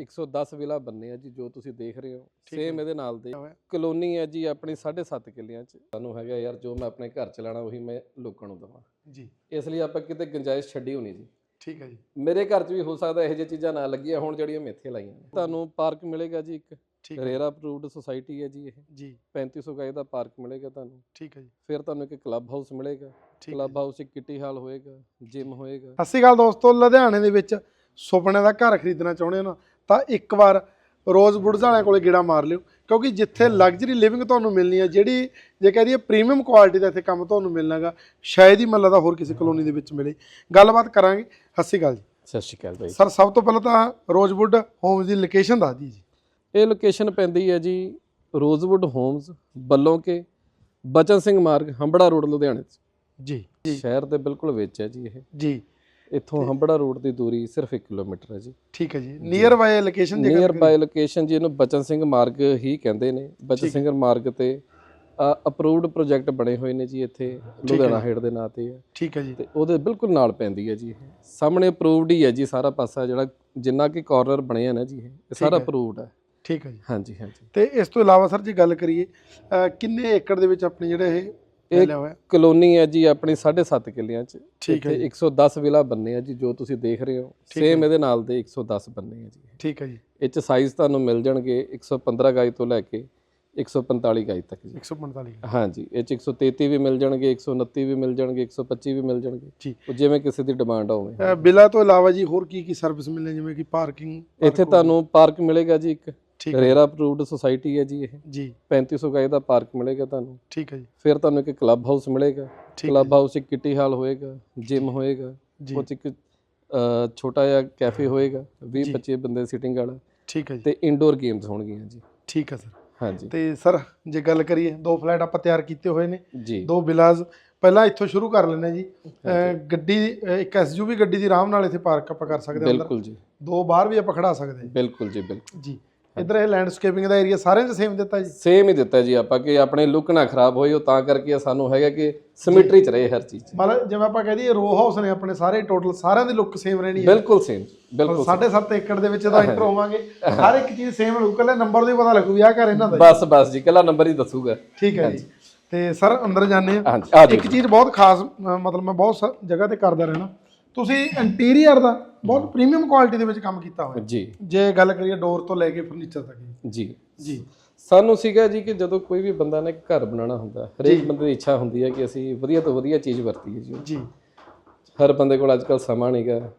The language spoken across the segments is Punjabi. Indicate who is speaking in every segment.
Speaker 1: 110 ਵਿਲਾ ਬੰਨੇ ਆ ਜੀ ਜੋ ਤੁਸੀਂ ਦੇਖ ਰਹੇ ਹੋ। ਸੇਮ। ਇਹਦੇ ਨਾਲ ਦੇ। ਕਲੋਨੀ ਹੈ ਜੀ ਆਪਣੀ 7.5 ਕਿੱਲਿਆਂ ਚ। ਸਾਨੂੰ ਹੈਗਾ ਯਾਰ ਜੋ ਮੈਂ ਆਪਣੇ ਘਰ ਚਲਾਣਾ ਉਹੀ ਮੈਂ ਲੋਕਾਂ ਨੂੰ ਦਵਾਂ।
Speaker 2: ਜੀ।
Speaker 1: ਇਸ ਲਈ ਆਪਾਂ ਕਿਤੇ ਗੁੰਜਾਇਸ਼ ਛੱਡੀ ਹੋਣੀ ਜੀ।
Speaker 2: ਠੀਕ ਹੈ ਜੀ।
Speaker 1: ਮੇਰੇ ਘਰ 'ਚ ਵੀ ਹੋ ਸਕਦਾ ਇਹੋ ਜਿਹੀਆਂ ਚੀਜ਼ਾਂ ਨਾ ਲੱਗੀਆਂ ਹੁਣ ਜਿਹੜੀਆਂ ਮੈਂ ਇੱਥੇ ਲਾਈਆਂ ਤੁਹਾਨੂੰ ਪਾਰਕ ਮਿਲੇਗਾ ਜੀ ਇੱਕ। ਰੇਰਾ ਅਪਰੂਵਡ ਸੁਸਾਇਟੀ ਹੈ ਜੀ ਇਹ।
Speaker 2: ਜੀ।
Speaker 1: 3500 ਗਜ ਦਾ ਪਾਰਕ ਮਿਲੇਗਾ ਤੁਹਾਨੂੰ।
Speaker 2: ਠੀਕ ਹੈ ਜੀ।
Speaker 1: ਫਿਰ ਤੁਹਾਨੂੰ ਇੱਕ ਕਲੱਬ ਹਾਊਸ ਮਿਲੇਗਾ। ਕਲੱਬ ਹਾਊਸ ਇੱਕ ਕਿੱਟੀ ਹਾਲ ਹੋਏਗਾ ਜਿਮ ਹੋਏਗਾ।
Speaker 2: ਸਤਿ ਸ਼੍ਰੀ ਅਕਾਲ ਦੋਸਤੋ ਲੁਧਿਆਣੇ ਦੇ ਵਿੱਚ ਸੁਪਨੇ ਦਾ ਘਰ ਖਰੀਦਣਾ ਚਾਹੁੰਦੇ ਹੋ ਨਾ? ਤਾਂ ਇੱਕ ਵਾਰ ਰੋਜ਼ ਵੁੱਡਸ ਵਾਲਿਆਂ ਕੋਲੇ ਗੇੜਾ ਮਾਰ ਲਿਓ ਕਿਉਂਕਿ ਜਿੱਥੇ ਲਗਜ਼ਰੀ ਲਿਵਿੰਗ ਤੁਹਾਨੂੰ ਮਿਲਣੀ ਹੈ ਜਿਹੜੀ ਜੇ ਕਹਿ ਦਈਏ ਪ੍ਰੀਮੀਅਮ ਕੁਆਲਿਟੀ ਦਾ ਇੱਥੇ ਕੰਮ ਤੁਹਾਨੂੰ ਮਿਲਣਾਗਾ ਸ਼ਾਇਦ ਹੀ ਮੈਨੂੰ ਲੱਗਦਾ ਹੋਰ ਕਿਸੇ ਕਲੋਨੀ ਦੇ ਵਿੱਚ ਮਿਲੇ। ਗੱਲਬਾਤ ਕਰਾਂਗੇ। ਸਤਿ ਸ਼੍ਰੀ ਅਕਾਲ ਜੀ।
Speaker 1: ਸਤਿ ਸ਼੍ਰੀ ਅਕਾਲ ਬਾਈ।
Speaker 2: ਸਰ ਸਭ ਤੋਂ ਪਹਿਲਾਂ ਤਾਂ ਰੋਜ਼ਵੁੱਡ ਹੋਮਸ ਦੀ ਲੋਕੇਸ਼ਨ ਦੱਸ ਦਿਓ ਜੀ।
Speaker 1: ਇਹ ਲੋਕੇਸ਼ਨ ਪੈਂਦੀ ਹੈ ਜੀ ਰੋਜ਼ਵੁੱਡ ਹੋਮਸ ਬੱਲੋਂ ਕੇ ਬਚਨ ਸਿੰਘ ਮਾਰਗ ਹੰਬੜਾ ਰੋਡ ਲੁਧਿਆਣੇ 'ਚ।
Speaker 2: ਜੀ ਜੀ।
Speaker 1: ਸ਼ਹਿਰ ਦੇ ਬਿਲਕੁਲ ਵਿੱਚ ਹੈ ਜੀ ਇਹ।
Speaker 2: ਜੀ।
Speaker 1: ਇੱਥੋਂ ਹੰਬੜਾ ਰੋਡ ਦੀ ਦੂਰੀ ਸਿਰਫ 1 ਕਿਲੋਮੀਟਰ ਹੈ ਜੀ।
Speaker 2: ਠੀਕ ਹੈ ਜੀ। ਨੀਅਰ ਬਾਈ ਲੋਕੇਸ਼ਨ ਜੇ
Speaker 1: ਨੀਅਰ ਬਾਈ ਲੋਕੇਸ਼ਨ ਜੀ ਇਹਨੂੰ ਬਚਨ ਸਿੰਘ ਮਾਰਗ ਹੀ ਕਹਿੰਦੇ ਨੇ। ਬਚਨ। ਸਿੰਘ ਮਾਰਗ ਤੇ ਅਪਰੂਵਡ ਪ੍ਰੋਜੈਕਟ ਬਣੇ ਹੋਏ ਨੇ ਜੀ ਇੱਥੇ ਲੁਧਿਆਣਾ ਹੇਡ ਦੇ ਨਾਂ ਤੇ ਹੈ।
Speaker 2: ਠੀਕ ਹੈ ਜੀ।
Speaker 1: ਤੇ ਉਹਦੇ ਬਿਲਕੁਲ ਨਾਲ ਪੈਂਦੀ ਹੈ ਜੀ ਇਹ। ਸਾਹਮਣੇ ਅਪਰੂਵਡ ਹੀ ਹੈ ਜੀ ਸਾਰਾ ਪਾਸਾ ਜਿਹੜਾ ਜਿੰਨਾ ਕਿ ਕਾਰਨਰ ਬਣੇ ਆ ਨਾ ਜੀ ਇਹ ਸਾਰਾ। ਅਪਰੂਵਡ ਹੈ।
Speaker 2: ਠੀਕ ਹੈ ਜੀ।
Speaker 1: ਹਾਂਜੀ ਹਾਂਜੀ।
Speaker 2: ਤੇ ਇਸ ਤੋਂ ਇਲਾਵਾ ਸਰ ਜੇ ਗੱਲ ਕਰੀਏ ਕਿੰਨੇ ਏਕੜ ਦੇ ਵਿੱਚ ਆਪਣੇ ਜਿਹੜਾ ਇਹ
Speaker 1: ਇਹ
Speaker 2: ਹੋਇਆ।
Speaker 1: ਕਲੋਨੀ ਹੈ ਜੀ ਆਪਣੀ 7.5 ਕਿੱਲਿਆਂ ਚ।
Speaker 2: ਠੀਕ ਹੈ
Speaker 1: ਇੱਥੇ
Speaker 2: ਜੀ।
Speaker 1: 110 ਵਿਲਾ ਬੰਨੇ ਆ ਜੀ ਜੋ ਤੁਸੀਂ ਦੇਖ ਰਹੇ ਹੋ। ਸੇਮ ਇਹਦੇ ਨਾਲ ਦੇ 110 ਬੰਨੇ ਆ ਜੀ।
Speaker 2: ਠੀਕ ਹੈ ਜੀ।
Speaker 1: ਇਹ ਚ ਸਾਈਜ਼ ਤੁਹਾਨੂੰ ਮਿਲ ਜਾਣਗੇ 115 ਗਜ ਤੋਂ ਲੈ ਕੇ 145 ਗਜ ਤੱਕ ਜੀ।
Speaker 2: 145
Speaker 1: ਹਾਂਜੀ ਇਹ ਚ 133 ਵੀ ਮਿਲ ਜਾਣਗੇ 129 ਵੀ ਮਿਲ ਜਾਣਗੇ 125 ਵੀ ਮਿਲ ਜਾਣਗੇ। ਉਹ ਜਿਵੇਂ ਕਿਸੇ ਦੀ ਡਿਮਾਂਡ ਹੋਵੇ।
Speaker 2: ਬਿੱਲਾਂ ਤੋਂ ਇਲਾਵਾ ਜੀ ਹੋਰ ਕੀ ਕੀ ਸਰਵਿਸ ਮਿਲਣੇ ਜਿਵੇਂ ਕਿ ਪਾਰਕਿੰਗ
Speaker 1: ਇੱਥੇ ਤੁਹਾਨੂੰ ਪਾਰਕ ਮਿਲੇਗਾ ਜੀ ਇੱਕ।
Speaker 2: ਠੀਕ ਹੈ।
Speaker 1: ਰੇਰਾ ਅਪਰੂਵਡ ਸੁਸਾਇਟੀ ਹੈ ਜੀ ਇਹ।
Speaker 2: ਜੀ।
Speaker 1: 3500 ਗਜ ਦਾ ਪਾਰਕ ਮਿਲੇਗਾ ਤੁਹਾਨੂੰ।
Speaker 2: ਠੀਕ ਹੈ ਜੀ।
Speaker 1: ਫਿਰ ਤੁਹਾਨੂੰ ਇੱਕ ਕਲੱਬ ਹਾਊਸ ਮਿਲੇਗਾ। ਕਲੱਬ ਹਾਊਸ ਇੱਕ ਕਿੱਟੀ ਹਾਲ ਹੋਏਗਾ ਜਿਮ ਹੋਏਗਾ 'ਚ ਇੱਕ ਛੋਟਾ ਜਿਹਾ ਕੈਫੇ ਹੋਏਗਾ 20
Speaker 2: ਜੀ।
Speaker 1: 25 ਬੰਦੇ ਸਿਟਿੰਗ ਵਾਲਾ।
Speaker 2: ਠੀਕ ਹੈ ਜੀ।
Speaker 1: ਤੇ ਇਨਡੋਰ ਗੇਮਸ ਹੋਣਗੀਆਂ ਜੀ।
Speaker 2: ਠੀਕ ਹੈ ਸਰ।
Speaker 1: ਹਾਂਜੀ।
Speaker 2: ਤੇ ਸਰ ਜੇ ਗੱਲ ਕਰੀਏ ਦੋ ਫਲੈਟ ਆਪਾਂ ਤਿਆਰ ਕੀਤੇ ਹੋਏ ਨੇ
Speaker 1: ਜੀ।
Speaker 2: ਦੋ ਵਿਲਾਜ਼ ਪਹਿਲਾਂ ਇੱਥੋਂ ਸ਼ੁਰੂ ਕਰ ਹਾਂ ਜੀ। ਗੱਡੀ ਇੱਕ ਐਸਯੂਵੀ ਗੱਡੀ ਦੀ ਆਰਾਮ ਨਾਲ ਇੱਥੇ ਪਾਰਕ ਆਪਾਂ ਕਰ ਸਕਦੇ ਹਾਂ
Speaker 1: ਬਿਲਕੁਲ ਜੀ।
Speaker 2: ਦੋ ਬਾਹਰ ਵੀ ਆਪਾਂ ਖੜਾ ਸਕਦੇ ਹਾਂ।
Speaker 1: ਬਿਲਕੁਲ ਜੀ ਬਿਲਕੁਲ।
Speaker 2: ਜੀ। ਇੱਧਰ ਇਹ ਲੈਂਡਸਕੇਪਿੰਗ ਦਾ ਏਰੀਆ ਸਾਰਿਆਂ 'ਚ ਸੇਮ ਦਿੱਤਾ ਜੀ?
Speaker 1: ਸੇਮ ਹੀ ਦਿੱਤਾ ਜੀ ਆਪਾਂ ਕਿ ਆਪਣੇ ਲੁੱਕ ਨਾ ਖਰਾਬ ਹੋਏ ਉਹ ਤਾਂ ਕਰਕੇ ਸਾਨੂੰ ਹੈਗਾ ਕਿ ਸਿਮਟਰੀ ਚ ਰਹੇ ਹਰ ਚੀਜ਼।
Speaker 2: ਮਤਲਬ ਜਿਵੇਂ ਆਪਾਂ ਕਹਿ ਦਈਏ ਰੋ ਹਾਊਸ ਨੇ ਆਪਣੇ ਸਾਰੇ ਟੋਟਲ ਸਾਰਿਆਂ ਦੀ ਲੁੱਕ ਸੇਮ ਰਹਿਣੀ ਹੈ।
Speaker 1: ਬਿਲਕੁਲ ਸੇਮ ਬਿਲਕੁਲ
Speaker 2: ਸਾਢੇ ਸੱਤ ਏਕੜ ਦੇ ਵਿੱਚ ਤਾਂ ਇੰਟਰ ਹੋਵਾਂਗੇ। ਹਰ ਇੱਕ ਚੀਜ਼ ਸੇਮ ਰਹੂ ਕੱਲੇ ਨੰਬਰ ਦੀ ਪਤਾ ਲੱਗੂ ਵੀ ਆਹ ਘਰ ਇਹਨਾਂ ਦਾ ਜੀ।
Speaker 1: ਬਸ ਬਸ ਜੀ ਕੱਲਾ ਨੰਬਰ ਹੀ ਦੱਸੂਗਾ।
Speaker 2: ਠੀਕ ਹੈ ਜੀ। ਤੇ ਸਰ ਅੰਦਰ ਜਾਂਦੇ ਆ
Speaker 1: ਹਾਂਜੀ ਆ
Speaker 2: ਇੱਕ ਚੀਜ਼ ਬਹੁਤ ਖਾਸ ਅ, ਮਤਲਬ ਮੈਂ ਬਹੁਤ ਸ- ਜਗ੍ਹਾ ਤੇ ਕਰਦਾ ਰਹਿਣਾ। ਤੁਸੀਂ ਇੰਟੀਰੀਅਰ ਦਾ ਬਹੁਤ ਪ੍ਰੀਮੀਅਮ ਕੁਆਲਿਟੀ ਦੇ ਵਿੱਚ ਕੰਮ ਕੀਤਾ ਹੋਇਆ।
Speaker 1: ਜੀ।
Speaker 2: ਜੇ ਗੱਲ ਕਰੀਏ ਡੋਰ ਤੋਂ ਲੈ ਕੇ ਫਰਨੀਚਰ ਤੱਕ ਜੀ।
Speaker 1: ਜੀ। ਸਾਨੂੰ ਸੀਗਾ ਜੀ ਕਿ ਜਦੋਂ ਕੋਈ ਵੀ ਬੰਦਾ ਨੇ ਘਰ ਬਣਾਉਣਾ ਹੁੰਦਾ ਹਰੇਕ ਬੰਦੇ ਦੀ ਇੱਛਾ ਹੁੰਦੀ ਹੈ ਕਿ ਅਸੀਂ ਵਧੀਆ ਤੋਂ ਵਧੀਆ ਚੀਜ਼ ਵਰਤੀਏ ਜੀ।
Speaker 2: ਜੀ।
Speaker 1: ਹਰ ਬੰਦੇ ਕੋਲ ਅੱਜ ਕੱਲ ਸਮਾਂ ਨਹੀਂਗਾ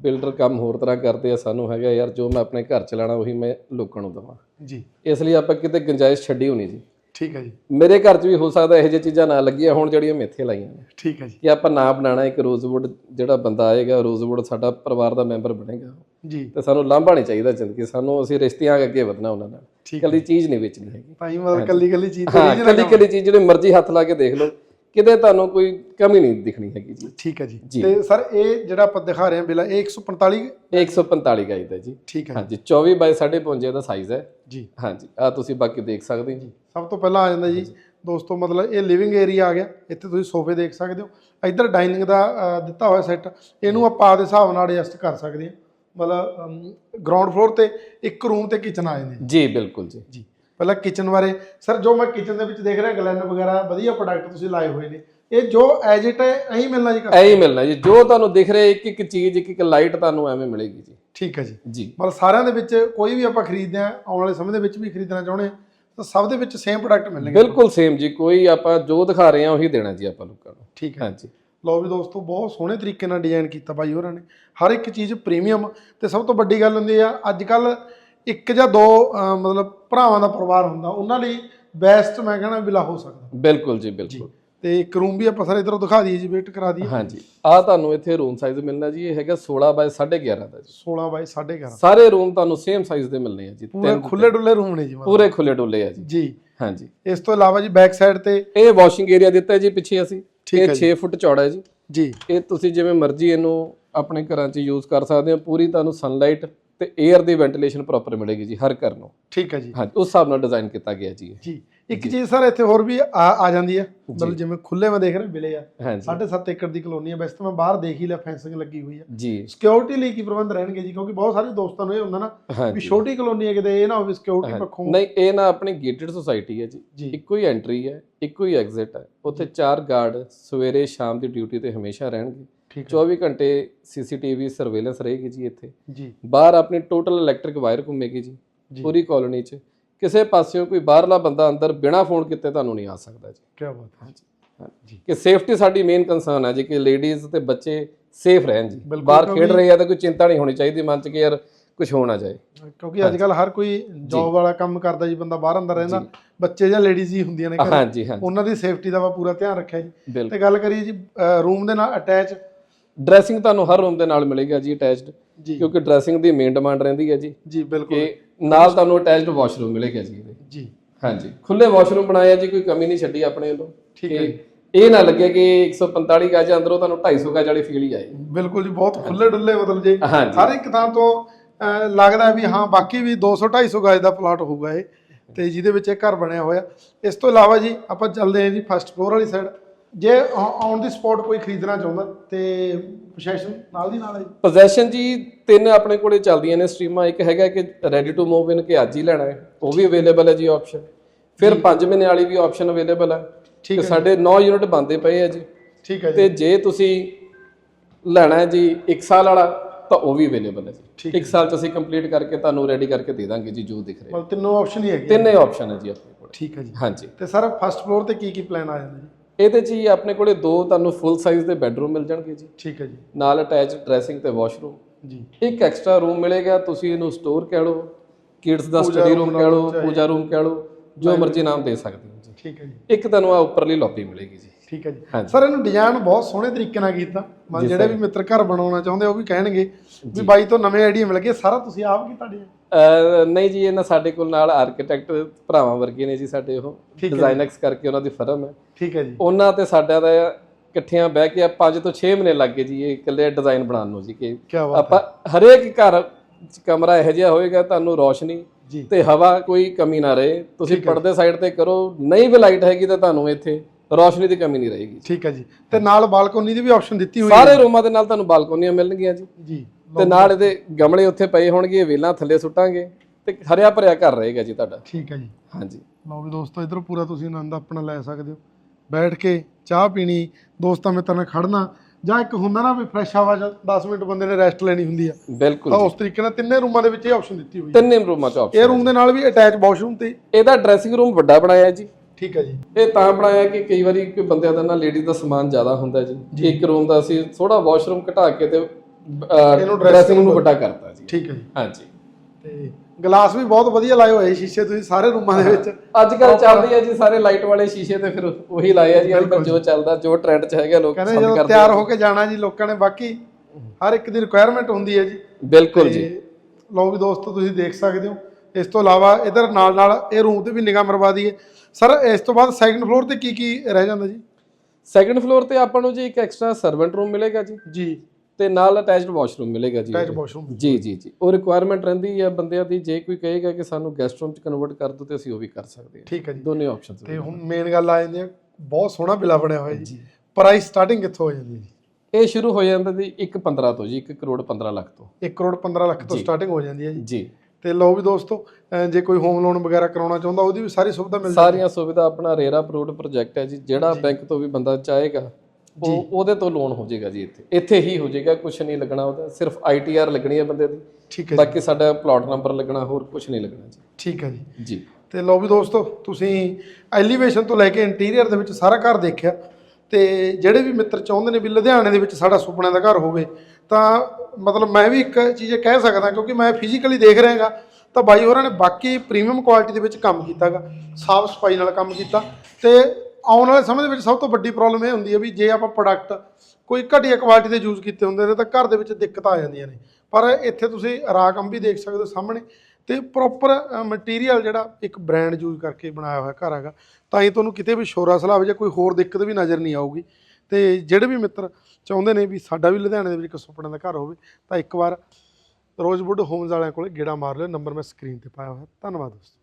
Speaker 1: ਬਿਲਡਰ ਕੰਮ ਹੋਰ ਤਰ੍ਹਾਂ ਕਰਦੇ ਆ ਸਾਨੂੰ ਹੈਗਾ ਯਾਰ ਜੋ ਮੈਂ ਆਪਣੇ ਘਰ ਚਲਾਣਾ ਉਹੀ ਮੈਂ ਲੋਕਾਂ ਨੂੰ ਦਵਾਂ।
Speaker 2: ਜੀ।
Speaker 1: ਇਸ ਲਈ ਆਪਾਂ ਕਿਤੇ ਗੁੰਜਾਇਸ਼ ਛੱਡੀ ਹੋਣੀ ਜੀ।
Speaker 2: ਠੀਕ ਹੈ ਜੀ।
Speaker 1: ਮੇਰੇ ਘਰ 'ਚ ਵੀ ਹੋ ਸਕਦਾ ਇਹੋ ਜਿਹੀਆਂ ਚੀਜ਼ਾਂ ਨਾ ਲੱਗੀਆਂ ਹੁਣ ਜਿਹੜੀਆਂ ਮੈਂ ਇੱਥੇ ਲਾਈਆਂ ਨੇ।
Speaker 2: ਠੀਕ ਹੈ ਜੀ।
Speaker 1: ਕਿ ਆਪਾਂ ਨਾ ਬਣਾਣਾ ਇੱਕ ਰੋਜ਼ਵੁੱਡ ਜਿਹੜਾ ਬੰਦਾ ਆਏਗਾ ਰੋਜ਼ਵੁੱਡ ਸਾਡਾ ਪਰਿਵਾਰ ਦਾ ਮੈਂਬਰ ਬਣੇਗਾ।
Speaker 2: ਜੀ।
Speaker 1: ਤੇ ਸਾਨੂੰ ਲਾਂਭਾ ਨਹੀਂ ਚਾਹੀਦਾ ਜ਼ਿੰਦਗੀ ਸਾਨੂੰ ਅਸੀਂ ਰਿਸ਼ਤਿਆਂ ਅੱਗੇ ਵਧਣਾ ਉਹਨਾਂ ਨਾਲ।
Speaker 2: ਠੀਕ
Speaker 1: ਕੱਲੀ ਚੀਜ਼ ਨਹੀਂ ਵੇਚਣੀ ਹੈਗੀ।
Speaker 2: ਹੀ ਮਤਲਬ ਕੱਲੀ ਕੱਲੀ ਚੀਜ਼ ਤੇ
Speaker 1: ਹਾਂ
Speaker 2: original
Speaker 1: ਕੱਲੀ ਕੱਲੀ ਚੀਜ਼ ਜਿਹੜੇ ਮਰਜ਼ੀ ਹੱਥ ਲਾ ਕੇ ਦੇਖ ਲਓ। ਕਿਤੇ ਤੁਹਾਨੂੰ ਕੋਈ ਕਮੀ ਨਹੀਂ ਦਿਖਣੀ ਹੈਗੀ ਜੀ।
Speaker 2: ਠੀਕ ਹੈ ਜੀ।
Speaker 1: ਜੀ।
Speaker 2: ਤੇ ਸਰ ਇਹ ਜਿਹੜਾ ਆਪਾਂ ਦਿਖਾ ਰਹੇ ਹਾਂ ਬਿਲਾ ਇਹ 145
Speaker 1: ਇਹ 145 ਗਜ ਦਾ ਜੀ।
Speaker 2: ਠੀਕ ਹੈ
Speaker 1: ਹਾਂਜੀ 24 ਬਾਈ 5.5 ਦਾ ਸਾਈਜ਼ ਹੈ।
Speaker 2: ਜੀ।
Speaker 1: ਹਾਂਜੀ ਆ ਤੁਸੀਂ ਬਾਕੀ ਦੇਖ ਸਕਦੇ ਹੋ
Speaker 2: ਸਭ ਤੋਂ ਪਹਿਲਾਂ ਆ ਜਾਂਦਾ ਜੀ। ਦੋਸਤੋ ਮਤਲਬ ਇਹ ਲਿਵਿੰਗ ਏਰੀਆ ਆ ਗਿਆ। ਇੱਥੇ ਤੁਸੀਂ ਸੋਫੇ ਦੇਖ ਸਕਦੇ ਹੋ। ਇੱਧਰ ਡਾਈਨਿੰਗ ਦਾ ਦਿੱਤਾ ਹੋਇਆ ਸੈੱਟ ਇਹਨੂੰ ਆਪਾਂ ਆਪਦੇ ਹਿਸਾਬ ਨਾਲ ਐਡਜਸਟ ਕਰ ਸਕਦੇ ਹਾਂ। ਮਤਲਬ ਗਰਾਊਂਡ ਫਲੋਰ ਤੇ ਇੱਕ ਰੂਮ ਤੇ ਕਿਚਨ ਆ ਜਾਂਦੇ
Speaker 1: ਜੀ ਬਿਲਕੁਲ ਜੀ।
Speaker 2: ਜੀ। ਪਹਿਲਾਂ ਕਿਚਨ ਬਾਰੇ। ਸਰ ਜੋ ਮੈਂ ਕਿਚਨ ਦੇ ਵਿੱਚ ਦੇਖ ਰਿਹਾ ਗਲੈਨ ਵਗੈਰਾ ਵਧੀਆ ਪ੍ਰੋਡਕਟ ਤੁਸੀਂ ਲਾਏ ਹੋਏ ਨੇ। ਇਹ ਜੋ ਐਜ ਇਟ ਹੈ ਐਂ ਮਿਲਣਾ ਜੀ?
Speaker 1: ਐ ਹੀ ਮਿਲਣਾ ਜੀ। ਜੋ ਤੁਹਾਨੂੰ ਦਿਖ ਰਿਹਾ ਇੱਕ ਇੱਕ ਚੀਜ਼ ਇੱਕ ਇੱਕ ਲਾਈਟ ਤੁਹਾਨੂੰ ਐਵੇਂ ਮਿਲੇਗੀ ਜੀ।
Speaker 2: ਠੀਕ ਹੈ ਜੀ।
Speaker 1: ਜੀ।
Speaker 2: ਮਤਲਬ ਸਾਰਿਆਂ ਦੇ ਵਿੱਚ ਕੋਈ ਵੀ ਆਪਾਂ ਖਰੀਦਦੇ ਆ ਆਉਣ ਵਾਲੇ ਸਮੇਂ ਦੇ ਵਿੱਚ ਵੀ ਖਰੀਦਣਾ ਚਾਹੁੰਦੇ ਆ ਤਾਂ ਸਭ ਦੇ ਵਿੱਚ ਸੇਮ ਪ੍ਰੋਡਕਟ ਮਿਲਣਗੇ
Speaker 1: ਬਿਲਕੁਲ ਸੇਮ ਜੀ। ਕੋਈ ਆਪਾਂ ਜੋ ਦਿਖਾ ਰਹੇ ਹਾਂ ਉਹੀ ਦੇਣਾ ਜੀ ਆਪਾਂ ਲੋਕਾਂ ਨੂੰ।
Speaker 2: ਠੀਕ ਹੈ।
Speaker 1: ਹਾਂਜੀ।
Speaker 2: ਲਓ ਵੀ ਦੋਸਤੋ ਬਹੁਤ ਸੋਹਣੇ ਤਰੀਕੇ ਨਾਲ ਡਿਜ਼ਾਈਨ ਕੀਤਾ ਬਾਈ ਹੋਰਾਂ ਨੇ। ਹਰ ਇੱਕ ਚੀਜ਼ ਪ੍ਰੀਮੀਅਮ ਤੇ ਸਭ ਤੋਂ ਵੱਡੀ ਗੱਲ ਹੁੰਦੀ ਆ ਅੱਜ ਕੱਲ ਇੱਕ ਜਾਂ ਦੋ ਮਤਲਬ ਭਰਾਵਾਂ ਦਾ ਪਰਿਵਾਰ ਹੁੰਦਾ ਉਹਨਾਂ ਲਈ ਬੈਸਟ ਮੈਂ ਕਹਿੰਦਾ ਵਿਲਾ ਹੋ ਸਕਦਾ।
Speaker 1: ਬਿਲਕੁਲ ਜੀ ਬਿਲਕੁਲ।
Speaker 2: ਤੇ ਇੱਕ ਰੂਮ ਵੀ ਆਪਾਂ ਸਾਰੇ ਇਧਰੋਂ ਦਿਖਾ ਦਈਏ ਜੀ ਵੇਟ ਕਰਾ ਦਈਏ।
Speaker 1: ਹਾਂਜੀ। ਆ ਤੁਹਾਨੂੰ ਇੱਥੇ ਰੂਮ ਸਾਈਜ਼ ਮਿਲਣਾ ਜੀ ਇਹ ਹੈਗਾ 16 ਬਾਈ 11.5 ਦਾ ਜੀ।
Speaker 2: 16 ਬਾਈ 11.5
Speaker 1: ਸਾਰੇ ਰੂਮ ਤੁਹਾਨੂੰ ਸੇਮ ਸਾਈਜ਼ ਦੇ ਮਿਲਣੇ ਆ ਜੀ
Speaker 2: ਪੂਰੇ ਖੁੱਲੇ ਡੁੱਲੇ ਰੂਮ ਨੇ ਜੀ।
Speaker 1: ਪੂਰੇ ਖੁੱਲੇ ਡੁੱਲੇ ਆ ਜੀ।
Speaker 2: ਜੀ।
Speaker 1: ਹਾਂਜੀ।
Speaker 2: ਇਸ ਤੋਂ ਇਲਾਵਾ ਜੀ ਬੈਕ ਸਾਈਡ ਤੇ
Speaker 1: ਇਹ ਵਾਸ਼ਿੰਗ ਏਰੀਆ ਦਿੱਤਾ ਜੀ ਪਿੱਛੇ ਅਸੀਂ। ਇਹ
Speaker 2: ਹੈ
Speaker 1: 6 ਫੁੱਟ ਚੌੜਾ ਹੈ ਜੀ।
Speaker 2: ਜੀ।
Speaker 1: ਇਹ ਤੁਸੀਂ ਜਿਵੇਂ ਮਰਜ਼ੀ ਇਹਨੂੰ ਆਪਣੇ ਘਰਾਂ 'ਚ ਯੂਜ਼ ਕਰ ਸਕਦੇ ਹੋ। ਪੂਰੀ ਤੁਹਾਨੂੰ ਸਨਲਾਈਟ ਤੇ 에ਅਰ ਦੀ ਵੈਂਟੀਲੇਸ਼ਨ ਪ੍ਰੋਪਰ ਮਿਲੇਗੀ ਜੀ ਹਰ ਘਰ ਨੂੰ।
Speaker 2: ਠੀਕ ਹੈ ਜੀ।
Speaker 1: ਹਾਂਜੀ ਉਸ ਹਿਸਾਬ ਨਾਲ ਡਿਜ਼ਾਈਨ ਕੀਤਾ ਗਿਆ ਜੀ।
Speaker 2: ਜੀ ਇੱਕ ਚੀਜ਼ ਸਰ ਇੱਥੇ ਹੋਰ ਵੀ ਆ ਆ ਜਾਂਦੀ ਹੈ। ਮਤਲਬ ਜਿਵੇਂ ਖੁੱਲੇ ਮੈਂ ਦੇਖ ਰਿਹਾ ਬਿਲੇ ਆ।
Speaker 1: ਹਾਂਜੀ
Speaker 2: 7.5 ਏਕੜ ਦੀ ਕਲੋਨੀ ਹੈ ਵੈਸੇ ਤਾਂ ਮੈਂ ਬਾਹਰ ਦੇਖ ਹੀ ਲਿਆ ਫੈਂਸਿੰਗ ਲੱਗੀ ਹੋਈ ਹੈ।
Speaker 1: ਜੀ।
Speaker 2: ਸਿਕਿਉਰਿਟੀ ਲਈ ਕੀ ਪ੍ਰਬੰਧ ਰਹਿਣਗੇ ਜੀ? ਕਿਉਂਕਿ ਬਹੁਤ ਸਾਰੇ ਦੋਸਤਾਂ ਨੂੰ ਇਹ ਹੁੰਦਾ ਨਾ ਵੀ ਛੋਟੀ ਕਲੋਨੀ ਹੈ ਕਿਤੇ ਇਹ ਨਾ ਹੋਵੇ ਸਿਕਿਉਰਿਟੀ। ਪੱਖੋਂ।
Speaker 1: ਨਹੀਂ ਇਹ ਨਾ ਆਪਣੀ ਗੇਟਡ ਸੁਸਾਇਟੀ ਹੈ ਜੀ। ਇੱਕੋ ਹੀ ਐਂਟਰੀ ਹੈ ਇੱਕੋ ਹੀ ਐਗਜ਼ਿਟ ਹੈ। ਉੱਥੇ ਚਾਰ ਗਾਰਡ ਸਵੇਰੇ ਸ਼ਾਮ ਦੀ ਡਿਊਟੀ ਤੇ ਹਮੇਸ਼ਾ ਰਹਿਣਗੇ।
Speaker 2: ਹੈ
Speaker 1: 24 ਘੰਟੇ ਸੀਸੀਟੀਵੀ ਸਰਵੇਲੈਂਸ ਰਹੇਗੀ ਜੀ ਇੱਥੇ।
Speaker 2: ਜੀ।
Speaker 1: ਬਾਹਰ ਆਪਣੀ ਟੋਟਲ ਇਲੈਕਟ੍ਰਿਕ ਵਾਇਰ ਘੁੰਮੇਗੀ ਜੀ ਪੂਰੀ ਕਾਲੋਨੀ 'ਚ। ਕਿਸੇ ਪਾਸਿਓਂ ਕੋਈ ਬਾਹਰਲਾ ਬੰਦਾ ਅੰਦਰ ਬਿਨਾ ਫੋਨ ਕੀਤੇ ਤੁਹਾਨੂੰ ਨਹੀਂ ਆ ਸਕਦਾ ਜੀ।
Speaker 2: ਕੀ ਬਾਤ ਹੈ ਜੀ।
Speaker 1: ਕਿ ਸੇਫਟੀ ਸਾਡੀ ਮੇਨ ਕੰਸਰਨ ਹੈ ਜੀ ਕਿ ਲੇਡੀਜ਼ ਤੇ ਬੱਚੇ ਸੇਫ ਰਹਿਣ ਜੀ। ਬਾਹਰ ਖੇਡ ਰਹੇ ਆ ਤਾਂ ਕੋਈ ਚਿੰਤਾ ਨਹੀਂ ਹੋਣੀ ਚਾਹੀਦੀ ਮਨ 'ਚ ਕਿ ਯਾਰ ਕੁਝ ਹੋ ਨਾ ਜਾਏ।
Speaker 2: ਕਿਉਂਕਿ ਅੱਜ ਕੱਲ ਹਰ ਕੋਈ ਜੌਬ ਵਾਲਾ ਕੰਮ ਕਰਦਾ ਜੀ ਬੰਦਾ ਬਾਹਰ ਅੰਦਰ ਰਹਿੰਦਾ ਬੱਚੇ ਜਾਂ ਲੇਡੀਜ਼ ਹੀ ਹੁੰਦੀਆਂ ਨੇ ਘਰੇ। ਉਹਨਾਂ ਦੀ ਸੇਫਟੀ ਦਾ ਵਾ ਪੂਰਾ ਧਿਆਨ ਰੱਖਿਆ ਜੀ। ਤੇ ਗੱਲ ਕਰੀਏ ਜੀ ਰੂਮ ਦੇ ਨਾਲ ਅਟੈਚ
Speaker 1: ਡਰੈਸਿੰਗ ਤੁਹਾਨੂੰ ਹਰ ਰੂਮ ਦੇ ਨਾਲ ਮਿਲੇਗਾ ਜੀ ਅਟੈਚਡ
Speaker 2: ਜੀ।
Speaker 1: ਕਿਉਂਕਿ ਡਰੈਸਿੰਗ ਦੀ ਮੇਨ ਡਿਮਾਂਡ ਰਹਿੰਦੀ ਹੈ ਜੀ।
Speaker 2: ਜੀ ਬਿਲਕੁਲ।
Speaker 1: ਕਿ ਨਾਲ ਤੁਹਾਨੂੰ ਅਟੈਚਡ ਵਾਸ਼ਰੂਮ ਮਿਲੇਗਾ ਜੀ ਇਹਦੇ।
Speaker 2: ਜੀ।
Speaker 1: ਹਾਂਜੀ। ਖੁੱਲੇ ਵਾਸ਼ਰੂਮ ਬਣਾਇਆ ਜੀ ਕੋਈ ਕਮੀ ਨਹੀਂ ਛੱਡੀ ਆਪਣੇ ਵੱਲੋਂ।
Speaker 2: ਠੀਕ ਹੈ
Speaker 1: ਇਹ ਨਾ ਲੱਗੇ ਕਿ 145 ਗਜ ਅੰਦਰੋਂ ਤੁਹਾਨੂੰ 250 ਗਜ ਵਾਲੀ ਫੀਲ ਹੀ ਆਏ।
Speaker 2: ਬਿਲਕੁਲ ਜੀ ਬਹੁਤ ਖੁੱਲੇ ਡੁੱਲੇ ਮਤਲਬ ਜੀ।
Speaker 1: ਹਾਂਜੀ।
Speaker 2: ਹਰ ਇੱਕ ਥਾਂ ਤੋਂ ਅਹ, ਲੱਗਦਾ ਵੀ ਹਾਂ ਬਾਕੀ ਵੀ 200 250 ਗਜ ਦਾ ਪਲਾਟ ਹੋਊਗਾ ਇਹ। ਤੇ ਜਿਹਦੇ ਵਿੱਚ ਇਹ ਘਰ ਬਣਿਆ ਹੋਇਆ। ਇਸ ਤੋਂ ਇਲਾਵਾ ਜੀ ਆਪਾਂ ਚੱਲਦੇ ਹਾਂ ਜੀ ਫਸਟ ਫਲੋਰ ਵਾਲੀ ਸਾਈਡ ਜੇ ਔਨ ਦੀ ਸਪੌਟ ਕੋਈ ਖਰੀਦਣਾ ਚਾਹੁੰਦਾ ਤੇ ਪ੍ਰੋਸੈਸ਼ਨ ਨਾਲ ਦੀ ਨਾਲ ਹੈ
Speaker 1: ਪੋਜੈਸ਼ਨ ਜੀ ਤਿੰਨ ਆਪਣੇ ਕੋਲੇ ਚੱਲਦੀਆਂ ਨੇ ਸਟਰੀਮਾਂ ਇੱਕ ਹੈਗਾ ਕਿ ਰੈਡੀ ਟੂ ਮੂਵ ਇਨ ਕਿ ਅੱਜ ਹੀ ਲੈਣਾ ਹੈ ਉਹ ਵੀ ਅਵੇਲੇਬਲ ਹੈ ਜੀ ਆਪਸ਼ਨ ਫਿਰ 5 ਮਹੀਨੇ ਵਾਲੀ ਵੀ ਆਪਸ਼ਨ ਅਵੇਲੇਬਲ ਹੈ।
Speaker 2: ਠੀਕ
Speaker 1: ਤੇ ਸਾਡੇ 9 ਯੂਨਿਟ ਬੰਦੇ ਪਏ ਆ ਜੀ।
Speaker 2: ਠੀਕ ਹੈ ਜੀ।
Speaker 1: ਤੇ ਜੇ ਤੁਸੀਂ ਲੈਣਾ ਹੈ ਜੀ 1 ਸਾਲ ਵਾਲਾ ਤਾਂ ਉਹ ਵੀ ਅਵੇਲੇਬਲ ਹੈ ਜੀ। 1 ਸਾਲ ਚ ਅਸੀਂ ਕੰਪਲੀਟ ਕਰਕੇ ਤੁਹਾਨੂੰ ਰੈਡੀ ਕਰਕੇ ਦੇ ਦਾਂਗੇ ਜੀ ਜੋ ਦਿਖ ਰਿਹਾ
Speaker 2: ਮਤਲਬ ਤਿੰਨੋਂ ਆਪਸ਼ਨ ਹੀ ਹੈਗੇ
Speaker 1: ਤਿੰਨੇ ਆਪਸ਼ਨ ਹੈ ਜੀ ਆਪਣੇ ਕੋਲ।
Speaker 2: ਠੀਕ ਹੈ ਜੀ।
Speaker 1: ਹਾਂਜੀ।
Speaker 2: ਤੇ ਸਰ ਫਸਟ ਫਲੋਰ ਤੇ ਕੀ ਕੀ ਪਲਾਨ ਆ ਜਾਂਦਾ ਜੀ
Speaker 1: ਇਹਦੇ ਚ ਹੀ ਆਪਣੇ ਕੋਲੇ ਦੋ ਤੁਹਾਨੂੰ ਫੁੱਲ ਸਾਈਜ਼ ਦੇ ਬੈੱਡਰੂਮ ਮਿਲ ਜਾਣਗੇ ਜੀ।
Speaker 2: ਠੀਕ ਹੈ ਜੀ।
Speaker 1: ਨਾਲ ਅਟੈਚ ਡਰੈਸਿੰਗ ਤੇ ਵਾਸ਼ਰੂਮ
Speaker 2: ਜੀ।
Speaker 1: ਇੱਕ ਐਕਸਟਰਾ ਰੂਮ ਮਿਲੇਗਾ ਤੁਸੀਂ ਇਹਨੂੰ ਸਟੋਰ ਕਹਿ ਲਓ ਕਿਡਸ ਦਾ ਸਟੱਡੀ ਰੂਮ ਕਹਿ ਲਓ ਪੂਜਾ ਰੂਮ ਕਹਿ ਲਓ ਜੋ ਮਰਜ਼ੀ ਨਾਮ ਦੇ ਸਕਦੇ ਹੋ ਜੀ।
Speaker 2: ਠੀਕ ਹੈ ਜੀ।
Speaker 1: ਇੱਕ ਤੁਹਾਨੂੰ ਆ ਉੱਪਰਲੀ ਲੌਬੀ ਮਿਲੇਗੀ ਜੀ।
Speaker 2: ਠੀਕ ਹੈ ਜੀ। ਸਰ ਇਹਨੂੰ ਡਿਜ਼ਾਈਨ ਬਹੁਤ ਸੋਹਣੇ ਤਰੀਕੇ ਨਾਲ ਕੀਤਾ। ਮਨ ਜਿਹੜੇ ਵੀ ਮਿੱਤਰ ਘਰ ਬਣਾਉਣਾ ਚਾਹੁੰਦੇ ਉਹ ਵੀ ਕਹਿਣਗੇ ਵੀ ਬਾਈ ਤੋਂ ਨਵੇਂ ਆਈਡੀਆ ਮਿਲ ਗਏ। ਸਾਰਾ ਤੁਸੀਂ ਆਪ ਕੀਤਾ
Speaker 1: ਅਹ ਨਹੀਂ ਜੀ ਇਹਨਾਂ ਸਾਡੇ ਕੋਲ ਨਾਲ ਆਰਕੀਟੈਕਟ ਭਰਾਵਾਂ ਵਰਗੇ ਨੇ ਜੀ ਸਾਡੇ ਉਹ। ਡਿਜ਼ਾਈਨਐਕਸ ਕਰਕੇ ਉਹਨਾਂ ਦੀ ਫਰਮ ਹੈ।
Speaker 2: ਠੀਕ ਹੈ ਜੀ।
Speaker 1: ਉਹਨਾਂ ਤੇ ਸਾਡਾ ਦਾ ਇਕੱਠਿਆਂ ਬਹਿ ਕੇ 5 ਤੋਂ 6 ਮਹੀਨੇ ਲੱਗ ਗਏ ਜੀ ਇਹ ਇਕੱਲੇ ਡਿਜ਼ਾਈਨ ਬਣਾਉਣ ਨੂੰ ਜੀ ਕਿ ਆਪਾਂ ਹਰੇਕ ਘਰ ਚ ਕਮਰਾ ਇਹੋ ਜਿਹਾ ਹੋਏਗਾ ਤੁਹਾਨੂੰ ਰੋਸ਼ਨੀ ਤੇ ਹਵਾ ਕੋਈ ਕਮੀ ਨਾ ਰਹੇ। ਤੁਸੀਂ ਪਰਦੇ ਸਾਈਡ ਤੇ ਕਰੋ ਨਹੀਂ ਵੀ ਲਾਈਟ ਹੈਗੀ ਤਾਂ ਤੁਹਾਨੂੰ ਇੱਥੇ ਰੋਸ਼ਨੀ ਦੀ ਕਮੀ ਨਹੀਂ ਰਹੇਗੀ।
Speaker 2: ਠੀਕ ਹੈ ਜੀ। ਤੇ ਨਾਲ ਬਾਲਕੋਨੀ ਦੀ ਵੀ ਆਪਸ਼ਨ ਦਿੱਤੀ ਹੋਈ
Speaker 1: ਸਾਰੇ ਰੂਮਾਂ ਦੇ ਨਾਲ ਤੁਹਾਨੂੰ ਬਾਲਕੋਨੀਆਂ ਮਿਲਣਗੀਆਂ ਜੀ।
Speaker 2: ਜੀ
Speaker 1: ਤੇ ਨਾਲ ਇਹਦੇ ਗਮਲੇ ਉੱਥੇ ਪਏ ਹੋਣਗੇ ਵੇਲਾਂ ਥੱਲੇ ਸੁੱਟਾਂਗੇ। ਤੇ ਹਰਿਆ ਭਰਿਆ ਘਰ ਰਹੇਗਾ ਜੀ ਤੁਹਾਡਾ।
Speaker 2: ਠੀਕ ਹੈ ਜੀ।
Speaker 1: ਹਾਂਜੀ।
Speaker 2: ਲਓ ਵੀ ਦੋਸਤੋ ਇਧਰ ਪੂਰਾ ਤੁਸੀਂ ਆਨੰਦ ਆਪਣਾ ਲੈ ਸਕਦੇ ਹੋ। ਬੈਠ ਕੇ ਚਾਹ ਪੀਣੀ ਦੋਸਤਾਂ ਮਿੱਤਰਾਂ ਨਾਲ ਖੜਨਾ ਜਾਂ ਇੱਕ ਹੁੰਦਾ ਨਾ ਵੀ ਫਰੈਸ਼ ਹਵਾ ਚ 10 ਮਿੰਟ ਬੰਦੇ ਨੇ ਰੈਸਟ ਲੈਣੀ ਹੁੰਦੀ ਆ।
Speaker 1: ਬਿਲਕੁਲ
Speaker 2: ਤਾਂ ਉਸ ਤਰੀਕੇ ਨਾਲ ਤਿੰਨੇ ਰੂਮਾਂ ਦੇ ਵਿੱਚ ਇਹ ਆਪਸ਼ਨ ਦਿੱਤੀ ਹੋਈ ਹੈ।
Speaker 1: ਤਿੰਨੇ ਰੂਮਾਂ ਚ ਆਪਸ਼ਨ
Speaker 2: ਇਹ ਰੂਮ ਦੇ ਨਾਲ ਵੀ ਅਟੈਚ ਵਾਸ਼ਰੂਮ ਤੇ
Speaker 1: ਇਹਦਾ ਡਰੈਸਿੰਗ ਰੂਮ ਵੱਡਾ ਬਣਾਇਆ ਜੀ।
Speaker 2: ਠੀਕ ਹੈ ਜੀ।
Speaker 1: ਇਹ ਤਾਂ ਬਣਾਇਆ ਕਿ ਕਈ ਵਾਰੀ ਕੋਈ ਬੰਦਿਆਂ ਦਾ ਨਾ ਲੇਡੀਜ਼ ਦਾ ਸਮਾਨ ਜ਼ਿਆਦਾ ਹੁੰਦਾ ਜੀ। ਇੱਕ ਰੂਮ ਦਾ ਅਸੀਂ ਥੋੜਾ ਵਾਸ਼ਰੂਮ ਘਟਾ ਕੇ ਤੇ ਡਰੈਸਿੰਗ ਨੂੰ ਵੱਡਾ ਕਰਤਾ ਜੀ।
Speaker 2: ਠੀਕ ਹੈ ਜੀ।
Speaker 1: ਹਾਂਜੀ।
Speaker 2: ਤੇ ਗਲਾਸ ਵੀ ਬਹੁਤ ਵਧੀਆ ਲਾਏ ਹੋਏ ਸ਼ੀਸ਼ੇ ਤੁਸੀਂ ਸਾਰੇ ਰੂਮਾਂ ਦੇ ਵਿੱਚ।
Speaker 1: ਅੱਜ ਕੱਲ ਚੱਲਦੀ ਹੈ ਜੀ ਸਾਰੇ ਲਾਈਟ ਵਾਲੇ ਸ਼ੀਸ਼ੇ ਤੇ ਫਿਰ ਉਹੀ ਲਾਏ ਆ ਜੀ ਅੱਜ ਕੱਲ੍ਹ ਜੋ ਚੱਲਦਾ ਜੋ ਟ੍ਰੈਂਡ 'ਚ ਹੈਗਾ ਲੋਕ ਪਸੰਦ ਕਰਦੇ
Speaker 2: ਤਿਆਰ ਹੋ ਕੇ ਜਾਣਾ ਜੀ ਲੋਕਾਂ ਨੇ ਬਾਕੀ ਹਰ ਇੱਕ ਦੀ ਰਿਕੁਆਇਰਮੈਂਟ ਹੁੰਦੀ ਹੈ ਜੀ।
Speaker 1: ਬਿਲਕੁਲ ਜੀ।
Speaker 2: ਲਓ ਵੀ ਦੋਸਤੋ ਤੁਸੀਂ ਦੇਖ ਸਕਦੇ ਹੋ। ਇਸ ਤੋਂ ਇਲਾਵਾ ਇਧਰ ਨਾਲ ਨਾਲ ਇਹ ਰੂਮ ਤੇ ਵੀ ਨਿਗਾਹ ਮਰਵਾ ਦਈਏ। ਸਰ ਇਸ ਤੋਂ ਬਾਅਦ ਸੈਕੰਡ ਫਲੋਰ ਤੇ ਕੀ ਕੀ ਰਹਿ ਜਾਂਦਾ ਜੀ?
Speaker 1: ਸੈਕੰਡ ਫਲੋਰ ਤੇ ਆਪਾਂ ਨੂੰ ਜੀ ਇੱਕ ਐਕਸਟਰਾ ਸਰਵੈਂਟ ਰੂਮ ਮਿਲੇਗਾ ਜੀ।
Speaker 2: ਜੀ।
Speaker 1: ਤੇ ਨਾਲ ਅਟੈਚਡ ਵਾਸ਼ਰੂਮ ਮਿਲੇਗਾ ਜੀ।
Speaker 2: ਅਟੈਚ ਵਾਸ਼ਰੂਮ
Speaker 1: ਜੀ ਜੀ ਜੀ। ਉਹ ਰਿਕੁਆਇਰਮੈਂਟ ਰਹਿੰਦੀ ਹੈ ਬੰਦਿਆਂ ਦੀ। ਜੇ ਕੋਈ ਕਹੇਗਾ ਕਿ ਸਾਨੂੰ ਗੈਸਟ ਰੂਮ 'ਚ ਕਨਵਰਟ ਕਰ ਦਿਓ ਤੇ ਅਸੀਂ ਉਹ ਵੀ ਕਰ ਸਕਦੇ ਹਾਂ।
Speaker 2: ਠੀਕ ਹੈ ਜੀ।
Speaker 1: ਦੋਨੇ ਆਪਸ਼ਨਸ
Speaker 2: ਤੇ ਹੁਣ ਮੇਨ ਗੱਲ ਆ ਜਾਂਦੀ ਹੈ ਬਹੁਤ ਸੋਹਣਾ ਬਿਲਾ ਬਣਿਆ ਹੋਇਆ ਜੀ। ਪ੍ਰਾਈਸ ਸਟਾਰਟਿੰਗ ਕਿੱਥੋਂ ਹੋ ਜਾਂਦੀ ਹੈ? ਜੀ
Speaker 1: ਇਹ ਸ਼ੁਰੂ ਹੋ ਜਾਂਦਾ ਜੀ 1.15 ਤੋਂ ਜੀ 1 ਕਰੋੜ 15 ਲੱਖ ਤੋਂ।
Speaker 2: 1 ਕਰੋੜ 15 ਲੱਖ ਤੋਂ ਸਟਾਰਟਿੰਗ ਹੋ ਜਾਂਦੀ ਹੈ ਜੀ।
Speaker 1: ਜੀ।
Speaker 2: ਤੇ ਲਓ ਵੀ ਦੋਸਤੋ ਜੇ ਕੋਈ ਹੋਮ ਲੋਨ ਵਗੈਰਾ ਕਰਾਉਣਾ ਚਾਹੁੰਦਾ ਉਹਦੀ ਵੀ ਸਾਰੀ ਸੁਵਿਧਾ ਮਿਲ
Speaker 1: ਸਾਰੀਆਂ ਸੁਵਿਧਾ ਆਪਣਾ ਰੇਰਾ ਅਪਰੂਵਡ ਪ੍ਰੋਜੈਕਟ ਹੈ ਜੀ ਜਿਹੜਾ ਬੈਂਕ ਤੋਂ ਵੀ ਬੰਦਾ ਚਾਹੇਗਾ ਉਹ ਉਹਦੇ ਤੋਂ ਲੋਨ ਹੋ ਜਾਏਗਾ ਜੀ ਇੱਥੇ। ਇੱਥੇ ਹੀ ਹੋ ਜਾਏਗਾ ਕੁਝ ਨਹੀਂ ਲੱਗਣਾ ਉਹਦਾ ਸਿਰਫ ਆਈਟੀਆਰ ਲੱਗਣੀ ਹੈ ਬੰਦੇ ਦੀ।
Speaker 2: ਠੀਕ ਹੈ
Speaker 1: ਬਾਕੀ ਸਾਡਾ ਪਲਾਟ ਨੰਬਰ ਲੱਗਣਾ ਹੋਰ ਕੁਝ ਨਹੀਂ ਲੱਗਣਾ ਜੀ।
Speaker 2: ਠੀਕ ਹੈ ਜੀ।
Speaker 1: ਜੀ।
Speaker 2: ਤੇ ਲਓ ਵੀ ਦੋਸਤੋ ਤੁਸੀਂ ਐਲੀਵੇਸ਼ਨ ਤੋਂ ਲੈ ਕੇ ਇੰਟੀਰੀਅਰ ਦੇ ਵਿੱਚ ਸਾਰਾ ਘਰ ਦੇਖਿਆ ਤੇ ਜਿਹੜੇ ਵੀ ਮਿੱਤਰ ਚਾਹੁੰਦੇ ਨੇ ਵੀ ਲੁਧਿਆਣੇ ਦੇ ਵਿੱਚ ਸਾਡਾ ਸੁਪਨਿਆਂ ਦਾ ਘਰ ਹੋਵੇ ਤਾਂ ਮਤਲਬ ਮੈਂ ਵੀ ਇੱਕ ਚੀਜ਼ ਕਹਿ ਸਕਦਾ ਕਿਉਂਕਿ ਮੈਂ ਫਿਜ਼ੀਕਲੀ ਦੇਖ ਰਿਹਾਗਾ ਤਾਂ ਬਾਈ ਹੋਰਾਂ ਨੇ ਬਾਕੀ ਪ੍ਰੀਮੀਅਮ ਕੁਆਲਿਟੀ ਦੇ ਵਿੱਚ ਕੰਮ ਕੀਤਾਗਾ, ਸਾਫ਼ ਸਫ਼ਾਈ ਨਾਲ ਕੰਮ ਕੀਤਾ ਤੇ ਆਉਣ ਵਾਲੇ ਸਮੇਂ ਦੇ ਵਿੱਚ ਸਭ ਤੋਂ ਵੱਡੀ ਪ੍ਰੋਬਲਮ ਇਹ ਹੁੰਦੀ ਹੈ ਵੀ ਜੇ ਆਪਾਂ ਪ੍ਰੋਡਕਟ ਕੋਈ ਘਟੀਆ ਕੁਆਲਿਟੀ ਦੇ ਯੂਜ਼ ਕੀਤੇ ਹੁੰਦੇ ਨੇ ਤਾਂ ਘਰ ਦੇ ਵਿੱਚ ਦਿੱਕਤਾਂ ਆ ਜਾਂਦੀਆਂ ਨੇ। ਪਰ ਇੱਥੇ ਤੁਸੀਂ ਰਾ ਕੰਮ ਵੀ ਦੇਖ ਸਕਦੇ ਹੋ ਸਾਹਮਣੇ ਤੇ ਪ੍ਰੋਪਰ ਮਟੀਰੀਅਲ ਜਿਹੜਾ ਇੱਕ ਬ੍ਰਾਂਡ ਯੂਜ਼ ਕਰਕੇ ਬਣਾਇਆ ਹੋਇਆ ਘਰ ਹੈਗਾ, ਤਾਂ ਹੀ ਤੁਹਾਨੂੰ ਕਿਤੇ ਵੀ ਸ਼ੋਰਾ ਸਲਾਬ ਜਾਂ ਕੋਈ ਹੋਰ ਦਿੱਕਤ ਵੀ ਨਜ਼ਰ ਨਹੀਂ ਆਊਗੀ। ਤੇ ਜਿਹੜੇ ਵੀ ਮਿੱਤਰ ਚਾਹੁੰਦੇ ਨੇ ਵੀ ਸਾਡਾ ਵੀ ਲੁਧਿਆਣੇ ਦੇ ਵਿੱਚ ਇੱਕ ਸੁਪਨੇ ਦਾ ਘਰ ਹੋਵੇ, ਤਾਂ ਇੱਕ ਵਾਰ ਰੋਜ਼ਵੁੱਡ ਹੋਮਜ਼ ਵਾਲਿਆਂ ਕੋਲੇ ਗੇੜਾ ਮਾਰ ਲਿਓ। ਨੰਬਰ ਮੈਂ ਸਕਰੀਨ ਤੇ ਪਾਇਆ ਹੋਇਆ। ਧੰਨਵਾਦ ਦੋਸਤੋ।